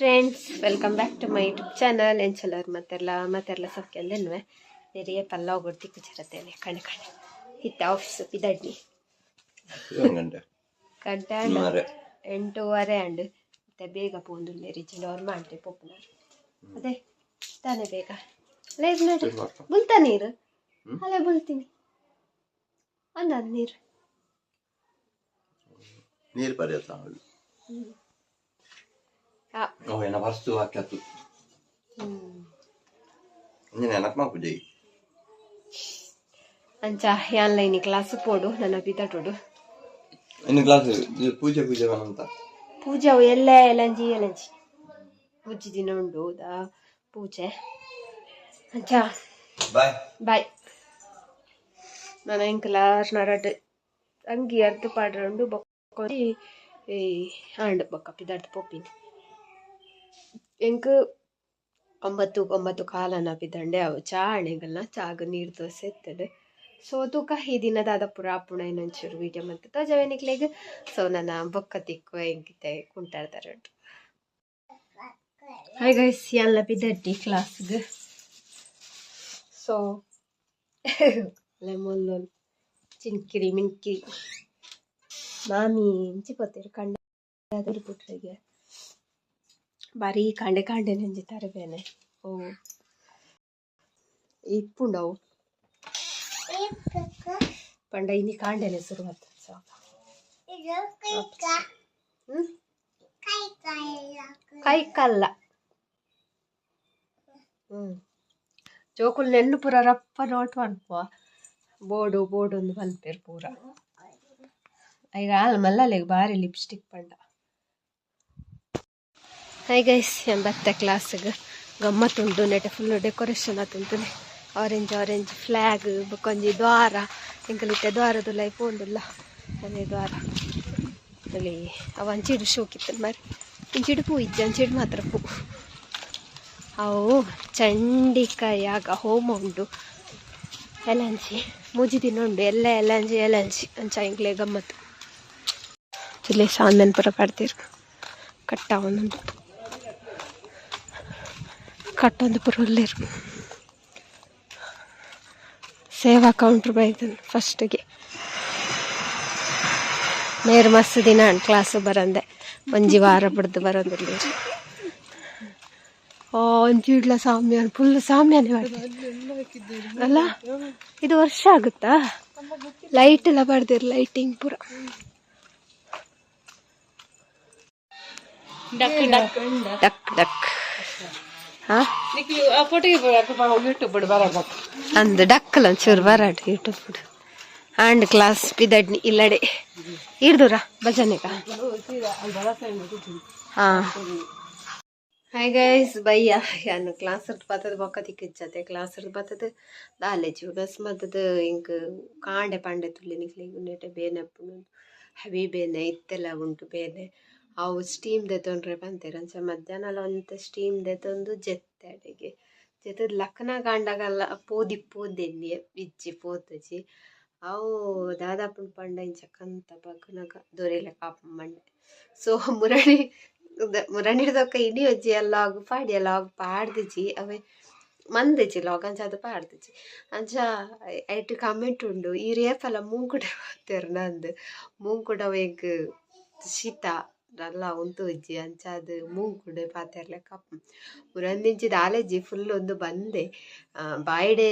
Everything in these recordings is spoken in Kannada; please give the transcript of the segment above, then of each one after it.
Friends welcome back to my YouTube channel ಎಂಚಲರ್ ಮತ್ತೆಲ್ಲ ಮತ್ತೆಲ್ಲ ಸೊಕ್ಕೆಂದೆನ್ವೆ ನೆರಿಯ ಪಲ್ಲಾವ್ ಕೊಡ್ತಿ ಕುಚರತ್ತೇನೆ ಕಣ್ಣು ಕಣ್ಣು ಹಿತ್ತ ಆಫೀಸ್ ಪಿದಡ್ನಿ ಕಡ್ಡ ಎಂಟೂವರೆ. ಅಂಡ್ ಮತ್ತೆ ಬೇಗ ಪೋಂದು ರಿಜಿಲ್ ಅವ್ರು ಮಾಡ್ರಿ ಪೊಪ್ಪುನಾರು ಅದೇ ತಾನೆ ಬೇಗ. ಲೇಸ್ ನೋಡಿ ಬುಲ್ತಾ ನೀರು? ಅಲ್ಲೇ ಬುಲ್ತೀನಿ. ಅಂದ ನೀರು. ನೀರು ಪರಿಯತ್ತ ಆ, ಅವ ಏನ ವಸ್ತು ಹಾಕತ್ತು ಹ್ಮ್. ನೀನು ನೆನಪು ಮಾಡ್ಬಿಡಿ ಅಂಚ ಆನ್ಲೈನ್ ಕ್ಲಾಸ್ ಪೋಡು ನನ್ನ ಬಿದ್ದಟೋಡು ಇನ್ನು ಕ್ಲಾಸ್ ಪೂಜೆ ಪೂಜೆ ಅಂತ ಪೂಜೆ ಎಲ್ಲ ಎಲಂಜಿ ಎಲಂಜಿ ಪೂಜೆ ದಿನ ಉಂಡು ಹೌದಾ ಪೂಜೆ ಅಂಚ ಬಾಯ್ ಬಾಯ್ ನನ್ನ ಎಂಕಲ ನರಡ್ ಅಂಗಿ ಅರ್ಧ ಪಾಡ್ರಂಡು ಬೊಕ್ಕೊಂಡಿ ಈ ಆಂಡ್ ಬೊಕ್ಕ ಪಿದಾರ್ಥ ಪೊಪ್ಪಿನಿ ಎಂಕ್? ಒಂಬತ್ತು ಒಂಬತ್ತು ಕಾಲನ ಪಿದಂಡೆ ಅವು. ಚಾ ಹಣೆಗಲ್ನ ಚಾಗ ನೀರು ದೋಸೆ ಸೋ ಸೊ, ತೂಕ ಈ ದಿನದಾದ ಪುರ ಪುಣ ಇನ್ನೊಂಚೂರು ವೀಡಿಯೋ ಮತ್ತು ತೋಜವೆನಿಕ್ಲೆಗ್ ಸೊ, ನನ್ನ ಬೊಕ್ಕ ತಿಕ್ಕು ಹೆಂಗಿತೆ ಕುಂಟಾಡ್ತಾರೆ ಹಾಯ್ ಗೈಸ್ ಎಲ್ಲ ಬಿದ್ದಟ್ಟಿ ಕ್ಲಾಸ್ಗೆ? ಸೊ, ಲೆಮನ್ ಚಿಂಕಿರಿ ಮಿಂಕಿರಿ ಮಾಮಿ ಇಂಚಿ ಕಂಡ. ಪುಟ್ಟಿಗೆ ಬಾರಿ ಕಾಂಡೆ ಕಾಂಡೆ ನೆಂಜಿತಾರೆ ಬೇನೆ ಓ ಇಪ್ಪುಂಡವು ಪಂಡ ಇನಿ ಕಾಂಡೆನೆ ಶುರುವಾತ ಹ್ಮ್ ಕೈ ಕಲ್ಲ ಹ್ಮ್ ಜೋಕುಲ್ ನೆನ್ನು ಪೂರ ರಪ್ಪ ನೋಟ್ ಅನ್ಪುವ ಬೋಡು ಬೋಡು ಒಂದು ಮಲ್ಪೇರು ಪೂರ ಈಗ ಆಲ್ ಮಲ್ಲಲೆಗ್ ಬಾರಿ ಲಿಪ್ಸ್ಟಿಕ್ ಪಂಡ ಹಾಯ್ ಗೈಸ್ ಎಂಬತ್ತ ಕ್ಲಾಸಿಗೆ ಗಮ್ಮತ್ತುಂಡು ನೆಟೆ ಫುಲ್ ಡೆಕೋರೇಷನ್ ಆತುಂಟು ಆರೆಂಜ್ ಆರೆಂಜ್ ಫ್ಲಾಗ್ ಬೊಕೊಂಜಿ ದ್ವಾರ. ಎಂಕಲಿತ್ತೆ ದ್ವಾರದು ಲೈಫ್ ಉಂಡುಲ್ಲ ಅದೇ ದ್ವಾರ. ಅಲ್ಲಿ ಅವ ಅಂಚಿಡು ಶೋಕಿತ್ತು ಮರಿ. ಇಂಚಿಡು ಪೂ ಇಜ್ಜ ಅಂಚಿಡು ಮಾತ್ರ ಪೂ. ಅವು ಚಂಡಿಕಾಯಾಗ ಹೋಮ ಉಂಡು ಎಲಂಜಿ ಮುಜಿ ದಿನ ಉಂಡು ಎಲ್ಲ ಎಲಂಜಿ ಎಲಂಜಿ ಅಂಚ ಹಿಂಗ್ಲೇ ಗಮ್ಮತ್ತು ಇಲ್ಲಿ ಸಾಂದನ್ ಪರ ಪಡ್ತೀರು ಕಟ್ಟ ಒಂದೊಂದು ಕಟ್ಟೊಂದು ಪುರ ಉಲ್ಲೆರ್ ಸೇವಾ ಕೌಂಟ್ರ್ ಬೈದನು ಫಸ್ಟಿಗೆ ನೇರ ಮಸ್ತ್ ದಿನ ಕ್ಲಾಸ್ ಬರಂದೆ. ಒಂಜಿ ವಾರ ಬಿಡ್ದು ಬರೋದಿಲ್ಲ ಓ ಒಂಜಿ ಇಡ್ಲ ಸಾಮ್ಯಾನ ಫುಲ್ ಸಾಮ್ಯಾನೆ ಅಲ್ಲ ಇದು ವರ್ಷ ಆಗುತ್ತಾ? ಲೈಟ್ ಎಲ್ಲ ಬರ್ದಿರ್ ಲೈಟಿಂಗ್ ಪೂರ. Duck duck. ಹಾ ಅಂದು ಡಕ್ಕಲ್ಲ ಒಂಚೂರು ಬರಾಟ ಯೂಟ್ಯೂಬ್ ಬಿಡು ಆ್ಯಂಡ್ ಕ್ಲಾಸ್ ಪಿದಡ್ನಿ ಇಲ್ಲಡೆ. ಇಡ್ದುರ ಭಜನೆಗ ಹಾ. ಹಾಯ್ ಗೈಸ್ ಬಯ್ಯ. ಯಾನು ಕ್ಲಾಸ್ ಇರ್ದು ಬತ್ತದ ಬೊಕ್ಕ ತಿಕ್ಕಿಚ್ಚತೆ ಕ್ಲಾಸ್ ಇರ್ದು ಬತ್ತದ. ದಾಲೆ ಬಸ್ ಮತ್ತದ ಇಂಕ್ ಕಾಂಡೆ ಪಾಂಡೆ ತುಳ್ಳಿ ನಿಕ್ಲಿ ನೆಟೆ ಬೇನೆ ಪುನು ಹೆವಿ ಬೇನೆ ಇತ್ತೆಲ್ಲ ಉಂಟು ಬೇನೆ. ಅವು ಸ್ಟೀಮ್ ದೆತ್ತೊಂಡ್ರೆ ಬಂತೇರ. ಅಂಚ ಮಧ್ಯಾಹ್ನ ಒಂತ ಸ್ಟೀಮ್ ದೆತ್ತೊಂದು ಜೆತ್ತೆ ಅಡಿಗೆ. ಜೆತ್ತದ ಲಕ್ನ ಕಾಂಡಗಲ್ಲ ಪೋದಿ ಪೋದೆನ್ನಿ ಇಜ್ಜಿ ಪೋತಜಿ ಅವು ದಾದಾಪುನ ಪಂಡ ಇಂಚ ಕಂತ ಬಗ್ನಗ ದೊರೆಲೆ ಕಾಪ ಮಂಡೆ ಸೊ ಮುರಣಿ ಮುರಣಿಡ್ದೊಕ್ಕ ಇಡೀ ಅಜ್ಜಿ ಎಲ್ಲ ಆಗು ಪಾಡಿ, ಎಲ್ಲ ಆಗು ಪಾಡ್ದಿಜಿ ಅವೇ ಮಂದಿಜಿ ಲಾಗ್ ಅದು ಪಾಡ್ದಿಜಿ ಅಂಚ ಐಟ್ ಕಮೆಂಟ್ ಉಂಡು, ಈ ರೇಫಲ ಮೂಂಕುಡ ಬರ್ತೇರು ನಂದು. ಮೂಂಕುಡ ವೇಗ್ ಶೀತ. ಉಂಟು ಇಜ್ಜಿ ಅಂಚ ಅದು ಮೂಂಕುಡೆ ಪಾತೆರ್ಲೆ ಕಪ್ ಮುರಂದಿಂಚಿದ ಆಲೆಜ್ಜಿ ಫುಲ್ ಒಂದು ಬಂದೆ ಬಾಯ್ಡೆ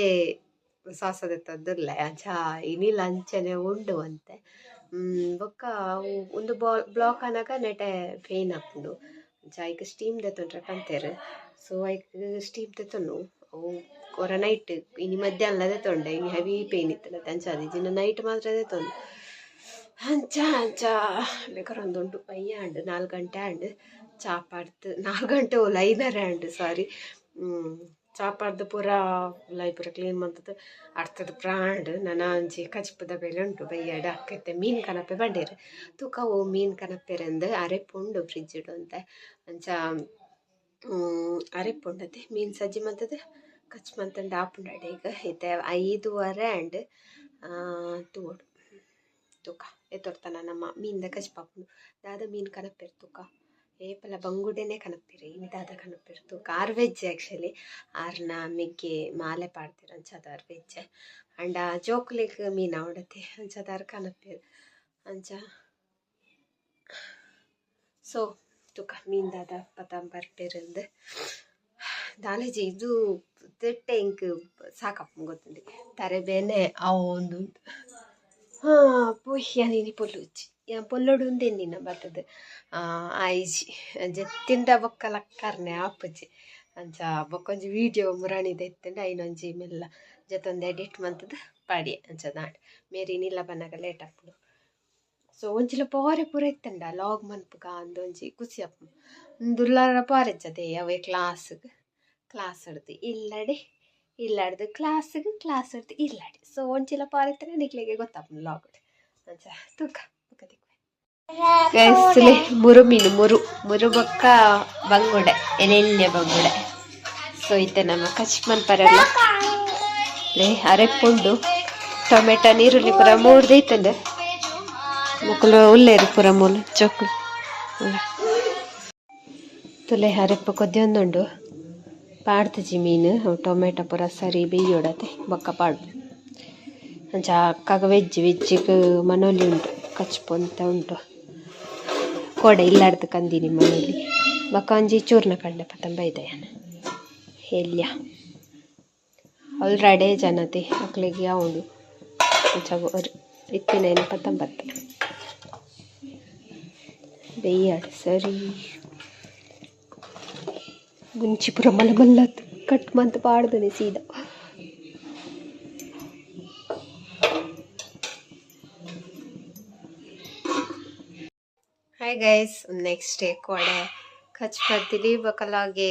ಸಾಸದ ತಂದಿರ್ಲೆ ಅಂಚ ಇನಿಲ್ ಅಂಚನೆ ಉಂಡು ಅಂತೆ ಬೊಕ್ಕ ಒಂದು ಬಾ ಬ್ಲಾಕ್ ಆನಕ ನೆಟೆ ಪೇನ್ ಆಪುಂಡು ಅಂಚ ಐಕ್ ಸ್ಟೀಮ್ ದೆತ್ತೊಂಡ್ರೆ ಪಂತೆರ್ ಸೊ ಐಕ್ ಸ್ಟೀಮ್ ದೆತ್ತೊನು ಅವು ಕೊರ ನೈಟ್ ಇನಿ ಮಧ್ಯಾಹ್ನ ತೊಂಡೆ ಇನಿ ಹೆವಿ ಪೇನ್ ಇತ್ತಲ್ಲ ಅಂಚ ಅದಿಜಿನ ನೈಟ್ ಮಾತ್ರ ದೆತ್ತೊಂದು ಅಂಚ ಅಂಚ ಬೇಕಾರೆ ಒಂದುಂಟು ಪಯ್ಯ ಅಂಡ್ ನಾಲ್ಕು ಗಂಟೆ ಅಂಡ್ ಚಾಪಾಡ್ದು ನಾಲ್ಕು ಗಂಟೆ ಓಲ್ ಐದರ ಅಂಡ್ ಸಾರಿ. ಚಾಪಾಡ್ದು ಪೂರ ಲೈ ಪೂರ ಕ್ಲೀನ್ ಮಂತದ್ದು ಅರ್ಥದ ಪ್ರಾಂಡ್ ನನ್ನ ಅಂಜಿ ಕಚ್ಪದ ಬೆಲೆ ಉಂಟು. ಬಯ್ಯಡ ಅಕ್ಕತ್ತೆ ಮೀನು ಕನಪೆ ಬಂಡೇರು. ತೂಕ ಓ, ಮೀನು ಕನಪೆರಂದು ಅರೆಪುಂಡು ಫ್ರಿಜ್ ಇಡು ಉಂತೆ ಅಂಚ ಅರೆಪುಂಡತೆ ಮೀನು ಸಜ್ಜಿ ಮಂತದ್ದು ಕಚ್ ಮಂತಂಡು ಆಪುಂಡ ಈಗ. ಐತೆ ಐದೂವರೆ ಆ್ಯಂಡ್ ತೂಡು ತೂಕ, ಎತ್ತೊಡ್ತಾನ ನಮ್ಮ ಮೀನ್ದ ಕಚ್ಪಾಪುಂಡು ದಾದ ಮೀನ್ ಕನಪೆರ್ ತೂಕ. ಏಪಲ ಬಂಗುಡೆನೆ ಕನಪಿರಿ ದಾದ ಕನಪಿರ್ ತುಕ. ಆರ್ ವೆಜ್ ಆ್ಯಕ್ಚುಲಿ ಆರ್ನ ಮಿಗ್ಗೆ ಮಾಲೆ ಪಾಡ್ತಿರು ಅಂಚದಾರ್ ವೆಜ್ ಅಂಡ ಜೋಕ್ಲಿಗ್ ಮೀನ ಉಡತೆ, ಅಂಚದಾರ್ ಕನಪಿರ್ ಅಂಚ, ಸೊ, ತುಕ ಮೀನ್ದಾದ ಪತ ಬರ್ಪೆರಂದು ದಾಲೇಜಿ, ಇದು ತಿಟ್ಟೆ ಇಂಕ್ ಸಾಕಪ್ಪ ಗೊತ್ತುಂಡಿ ತರೆ ಬೇನೆ ಅವು ಒಂದು ಹಾ ಪುಹ್ಯ ನೀನಿ ಪೊಲ್ಲುಚ್ಚಿ. ಯಾ, ಪೊಲ್ಲೊಡು ಆ ಐಜಿ ಆಯ್ಜಿ ಜೆತ್ತಿಂದ ಬೊಕ್ಕ ಲಕ್ಕರ್ನೆ ಆಪುಜಿ. ಅಂಚ ಬೊಕೊಂಜಿ ವಿಡಿಯೋ ಮುರಾಣಿದ ಎತ್ತಂಡ ಐನೊಂಜಿ ಮೆಲ್ಲ. ಜೊತೊಂದು ಎಡಿಟ್ ಮಂತದ ಪಾಡಿ ಅಂಚ ನಾಡ್ ಮೇರಿ ನಿಲ್ಲ ಬನ್ನಗ ಲೇಟ್ ಅಪ್ಪುಡು ಸೊ ಒಂಜಿಲ ಪೋರೆ ಪೂರ ಇತ್ತಂಡ ಲಾಗ್ ಮನ್ಪುಗ ಅಂದೊಂಜಿ ಖುಷಿ ಅಪ್ಪ. ದುಲ್ಲಾರ ಪಾರೆಜ್ಜದೆ ಅವೇ ಕ್ಲಾಸ್ಗ್ ಕ್ಲಾಸ್ ಹಿಡ್ದು ಇಲ್ಲಡೆ ಇಲ್ಲಡ್ದು ಕ್ಲಾಸಿಗೆ ಕ್ಲಾಸ್ ಹಿಡ್ದು ಇಲ್ಲಾಡಿ ಸೊ ಒಂಚಿಲ ಪಾರಿತ್ತನೆ ನಿಕ್ಲಿಗೆ ಗೊತ್ತಾಪ ಲಾಗ್ ಅಂಚ ತೂಕ ಗೈಸ್ಲೆ ಮುರು ಮೀನು, ಮುರು ಮುರು ಬೊಕ್ಕ ಬಂಗುಡೆ ಎಲೆಲ್ಯ ಬಂಗುಡೆ. ಸೊ ಇತ್ತೆ ನಮ್ಮ ಕಚ್ಮನ್ ಪರಲ್ಲ. ಲೇ ಅರೆಪ್ಪುಂಡು ಟೊಮೆಟೊ, ನೀರುಳ್ಳಿ ಪುರ ಮೂರ್ದೈತಂದೆ ಮುಕ್ಕಲು ಉಲ್ಲೇರು ಪುರ ಮೂಲು ಉಲ್ಲ ತುಲೆ ಅರೆಪ್ಪು ಕೊದ್ದೊಂದುಂಡು ಪಾಡ್ತಜಿ ಮೀನು ಅವು ಟೊಮೆಟೊ ಪೂರ ಸರಿ ಬೇಯೋಡತೆ ಬೊಕ್ಕ ಪಾಡ್ದು ಅಂಚ ಅಕ್ಕಗ ವೆಜ್, ವೆಜ್ಜಿಗೆ ಮನೋಲಿ ಉಂಟು ಕಚ್ಪೊಂತ ಉಂಟು. ಕೋಡೆ ಇಲ್ಲಾಡ್ದು ಕಂದಿನಿ ಮನೇಲಿ ಬೊಕ್ಕ ಒಂಜಿ ಚೂರ್ನ ಕಂಡೆ ಪತಂಬ ಇದೆ ಎಲ್ಯ. ಆಲ್ರೆಡೇ ಜನತೆ ಮಕ್ಕಳಿಗೆ ಅಂಚ ಇತ್ತಿನ ಏನು ಪತಂಬತ್ತೆ ಬೇಯಾಡು ಸರಿ. ಗುಂಚಿಪುರ ಮಲ್ಲ ಮಲ್ಲತ್ ಕಟ್ ಮಂತ್ ಪಾಡ್ದನೆ ಸೀದ. ಹಾಯ್ ಗೈಸ್ ನೆಕ್ಸ್ಟ್ ಡೇ ಕೊಡೆ. ಕಚ್ ಬರ್ತೀವಿ ಬಕಲಾಗೆ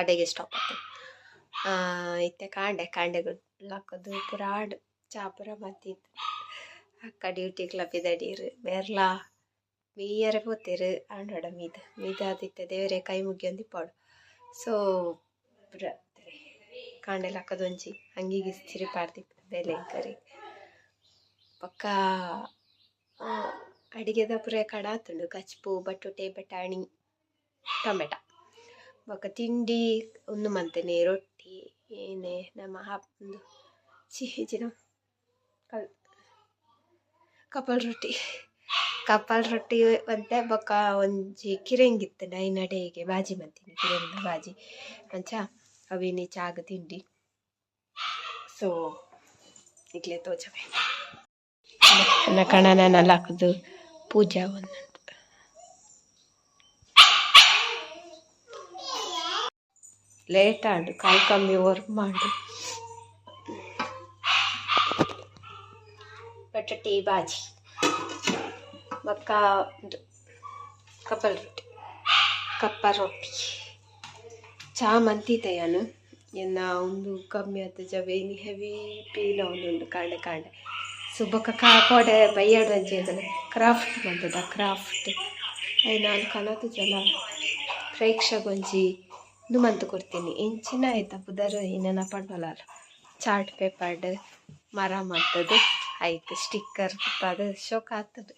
ಅಡೆಗೆ ಸ್ಟಾಪ್ ಆಯ್ತು ಇತ್ತೆ ಕಾಂಡೆ ಕಾಂಡೆಗಳು ಹಾಕೋದು. ಪುರಾಡ್, ಚಾಪುರ ಮತ್ತಿತ್ತು ಅಕ್ಕ ಡ್ಯೂಟಿಗೆ ಲಭಿದಡೀರ್ ಬೇರ್ಲಾ ಮೀಯರೆ ಪೋತೇರು ಆಂಡೋಡ ಮೀದ. ಮೀದ ಆದಿತ್ತೆ ದೇವರೇ ಕೈ ಮುಗಿಯೊಂದು ಪಾಡು ಸೊ ಪುರ ಕಾಂಡೆಲ ಹಾಕೋದೊಂಜಿ ಅಂಗಿಗೆ ಸ್ಥಿರ ಪಾಡ್ದಿತ್ತು ಬೆಲೆ ಕರಿ ಪಕ್ಕ ಆ, ಅಡಿಗೆದ ಪುರ ಕಡಾತುಂಡು ಕಚ್ಪು ಬಟುಟೆ ಬಟಾಣಿ ಟೊಮೆಟ ಬೊಕ್ಕ ತಿಂಡಿ ಒಂದು ಮಂತೆನೆ ರೊಟ್ಟಿ ಏನೇ ನಮ್ಮ ಹಪ್ ಒಂದು ಸಿಹಿಜಿನ ಕಲ್ ಕಪಲ್ ರೊಟ್ಟಿ ಕಪಲ್ ರೊಟ್ಟಿ ಮತ್ತೆ ಬೊಕ್ಕ ಒಂಜಿ ಕಿರಂಗಿತ್ತು ಡೈನ ಡೇಗೆ ಬಾಜಿ ಮಂತೀನಿ ಕಿರಂಗ ಬಾಜಿ. ಅಂಚ ಅವಿನಿ ಚಾಗ ತಿಂಡಿ. ಸೊ ಈಗಲೇ ತೋಚವೆ ನನ್ನ ಕಣನೆಲ್ಲ ಹಾಕೋದು ಪೂಜಾ ಒಂದುಂಟು ಲೇಟ್ ಆಡು ಕಾಲು ಕಮ್ಮಿ ವರ್ಕ್ ಮಾಡು. ಬಟಾಟಿ ಬಾಜಿ. ಬೊಕ್ಕ ಇದು ಕಪ್ಪಲ್ ರೊಟ್ಟಿ. ಕಪ್ಪ ರೊಟ್ಟಿ. ಚಾ ಮಂತಿ ತಯಾನು. ಎನ್ನ ಒಂದು ಕಮ್ಮಿ ಆತ ಜವೇನಿ ಹೆವಿ ಪೀಲ ಒಂದುಂಡು ಕಾಂಡೆ ಕಾಂಡೆ. ಸುಬ್ಬಕ ಕಾ ಕೋಡೆ ಬೈಯಾಡು ಅದಲ್ಲ ಕ್ರಾಫ್ಟ್ ಬಂದದ, ಕ್ರಾಫ್ಟ್. ಐ ನಾನು ಕನತು ಜನ. ಪ್ರೇಕ್ಷಗೊಂಜಿ ಇದು ಮಂತು ಕೊಡ್ತೀನಿ. ಇಂಚಿನ ಆಯ್ತಾ ಪುದರ್ ಏನೇನ ಪಡ್ಬಲ್ಲ ಚಾರ್ಟ್ ಪೇಪರ್ಡ್ ಮರ ಮಾಡ್ತದೆ. ಆಯ್ತು, ಸ್ಟಿಕ್ಕರ್ ಅದು ಶೋಕ ಆಗ್ತದೆ.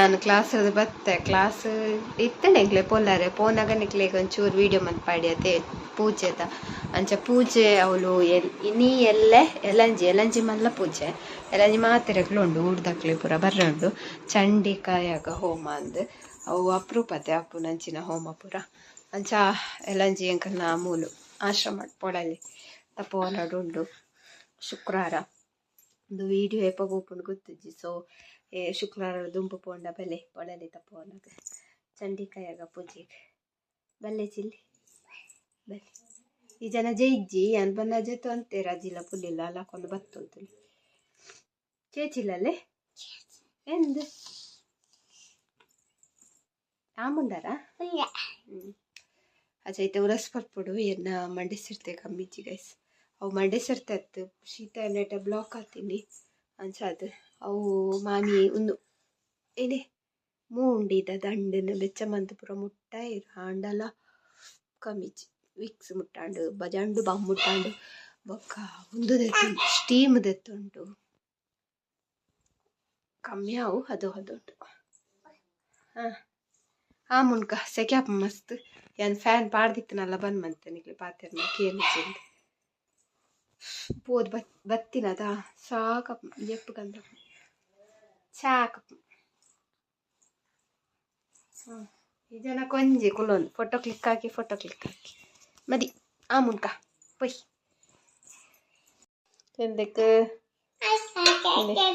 ಗೈಸ್ ಯಾನ್ ಕ್ಲಾಸ್ ಅದು ಬತ್ತೆ ಕ್ಲಾಸ್ ಇತ್ತನೆ ನಿಕ್ಲೆ ಪೋನಗ ನಿಕ್ಲೆಗ್ ಒಂಚೂರು ವಿಡಿಯೋ ಮಂತ್ ಪಾಡ್ಯತೆ ಪೂಜೆದ ಅಂಚ ಪೂಜೆ ಅವಳು ಎಲ್ ಇನಿ ಎಲ್ಲೆ ಎಲಂಜಿ ಎಲಂಜಿ ಮಲ್ಲ ಪೂಜೆ ಎಲಂಜಿ ಮಾತೆರೆಗ್ಲು ಉಂಡು ಊರ್ದಕ್ಲೆ ಪೂರ ಬರ್ರಂಡು ಚಂಡಿಕಾಯಾಗ ಹೋಮ ಅಂದ್ ಅವು ಅಪರೂಪತೆ ಅಪ್ಪು ನಂಚಿನ ಹೋಮ ಪೂರ ಅಂಚ ಎಲಂಜಿ ಎಂಕಲ್ನ ಮೂಲು ಆಶ್ರಮ ಪೊಡಲಿ ತಪೋನಡು ಉಂಡು ಶುಕ್ರವಾರ ಒಂದು ವೀಡಿಯೋ ಎಪ್ಪ ಪೋಪುಂಡು ಗೊತ್ತಿಜ್ಜಿ ಸೊ ಏ ಶುಕ್ರವಾರ ದುಂಪು ಪೋಂಡ ಬಲೆ ಒಳಲಿ ಪೋನಗ ಚಂಡಿಕಾಯಾಗ ಪೂಜೆಗೆ ಬಲ್ಲೆ ಚಿಲ್ಲಿ. ಬಲ್ಲೆ. ಈ ಜನ ಜೈಜ್ಜಿ ಅನ್ ಬಂದ ಜೊತೆ ಅಂತೆ ರಜಿಲ್ಲ ಪುಲ್ಲಿಲ್ಲ ಅಲ್ಲ ಹಾಕೊಂಡು ಬತ್ತಂತಲಿ ಚೇಚಿಲ್ಲಲ್ಲೇ ಎಂದು? ಆಮುಂಡಾರ ಹ್ಮ್. ಅಜೈತೆ ಉರಸ್ ಪರ್ಪುಡು ಎನ್ನ ಮಂಡಿಸಿರ್ತೆ ಕಮ್ಮಿಜ್ಜಿ ಗೈಸ್ ಅವು ಮಂಡಿಸಿರ್ತೆ ಅತ್ತು. ಶೀತ ನೆಟ ಬ್ಲಾಕ್ ಆತೀನಿ ಅಂಚಾದ ಅವು ಮಾಮಿ ಒಂದು ಏನೆ ಮೂಂಡಿದ ದಂಡನ ಬೆಚ್ಚ ಮಂತ್ ಪುರ ಆಂಡಲ ಕಮ್ಮಿಜ್ಜಿ ವಿಕ್ಸ್ ಮುಟ್ಟಾಂಡು, ಬಜಾಂಡು, ಬಾಂಬ್ ಮುಟ್ಟಾಂಡು, ಬೊಕ್ಕ ಉಂದು ದೆತ್ತುಂಟು ಸ್ಟೀಮ್ ದೆತ್ತುಂಟು. ಕಮ್ಮಿ ಅವು, ಅದು ಅದುಂಟು ಹಾಂ. ಆ ಮುನ್ಕ ಸೆಕ್ಯಾಪ ಮಸ್ತ್. ಏನು ಫ್ಯಾನ್ ಪಾಡ್ದಿತ್ತನಲ್ಲ ಬಂದ್ ಮಂತನಿಗೆ ಪಾತೆರ್ ಕೇಳಿಸಿಂದ. ಪೋದ್ ಬತ್ ಬತ್ತಿನದ ಸಾಕಪ್ಪ ಜಪ್ಪುಗಂತ ಹ್ಮ್. ಈ ಜನ ಕೊಂಜಿ ಕುಲೋನ್ ಫೋಟೋ ಕ್ಲಿಕ್ ಹಾಕಿ ಫೋಟೋ ಕ್ಲಿಕ್ ಹಾಕಿ. ಮದಿ, ಆ ಮುನ್ಕ, ಪೊಯ್. ಎಂದಕ್ಕೆ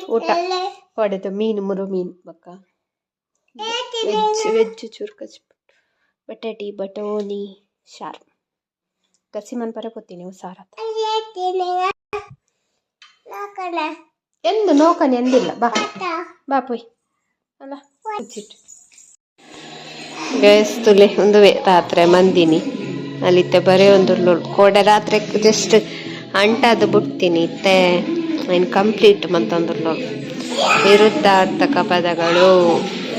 ಊಟ. ಹೊಡೆದು ಮೀನು, ಮುರು ಮೀನು ಬಕ್ಕ ವೆಜ್ ವೆಜ್ ಚೂರು ಕಚ್ಬಿಟ್ಟು ಬಟಾಟಿ ಬಟೋನಿ ಶಾರ್ ಕಸಿ ಮನ್ ಪರ ಗೊತ್ತೀನಿ ನೀವು ಸಾರ ಎಂದು ನೋಕನೆ ಎಂದಿಲ್ಲ. ಬಾ. ಬಾಪುಯ್ ಅಲ್ಲ ತುಲೆ ಒಂದು ರಾತ್ರಿ ಮಂದಿನಿ. ಅಲ್ಲಿತ್ತೆ ಬರೀ ಒಂದು ಕೋಡೆ ರಾತ್ರಿ ಜಸ್ಟ್ ಅಂಟಾದು ಬಿಡ್ತೀನಿ ಇತ್ತೆ. ಇನ್ನು ಕಂಪ್ಲೀಟ್ ಮತ್ತೊಂದು ವಿರುದ್ಧಾರ್ಥಕ ಪದಗಳು.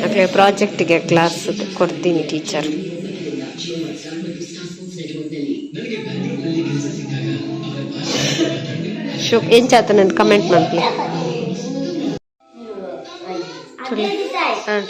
ಅಂದರೆ ಪ್ರಾಜೆಕ್ಟಿಗೆ ಕ್ಲಾಸ್ ಕೊಡ್ತೀನಿ ಟೀಚರ್ ಶು ಎಂಚಾತ ನಂದು ಕಮೆಂಟ್ ಮಾಡ್ಲಿ? ಹಾಂ